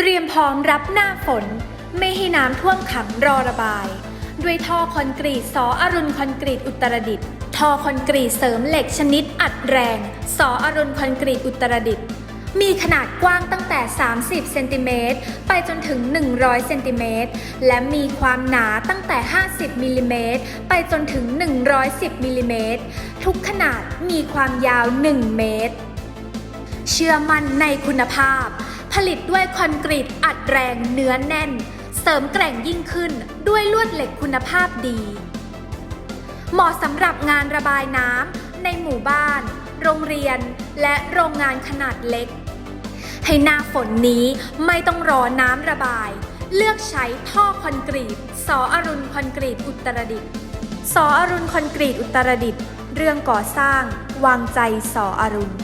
เตรียมพร้อมรับหน้าฝน ไม่ให้น้ำท่วมขังรอระบาย ด้วยท่อคอนกรีตสออรุณคอนกรีตอุตรดิตถ์ท่อคอนกรีตเสริมเหล็กชนิดอัดแรง สออรุณคอนกรีตอุตรดิตถ์มีขนาดกว้างตั้งแต่ 30 เซนติเมตรไปจนถึง 100 เซนติเมตร และมีความหนาตั้งแต่ 50 มิลลิเมตรไปจนถึง 110 มิลลิเมตร ทุกขนาดมีความยาว 1 เมตร เชื่อมั่นในคุณภาพ ผลิตด้วยคอนกรีตอัดแรงเนื้อแน่น เสริมแกร่งยิ่งขึ้นด้วยลวดเหล็กคุณภาพดี เหมาะสำหรับงานระบายน้ำในหมู่บ้าน โรงเรียน และโรงงานขนาดเล็ก ให้หน้าฝนนี้ไม่ต้องรอน้ำระบาย เลือกใช้ท่อคอนกรีต สออรุณคอนกรีตอุตรดิตถ์สออรุณคอนกรีตอุตรดิตถ์เรื่องก่อสร้าง วางใจสออรุณ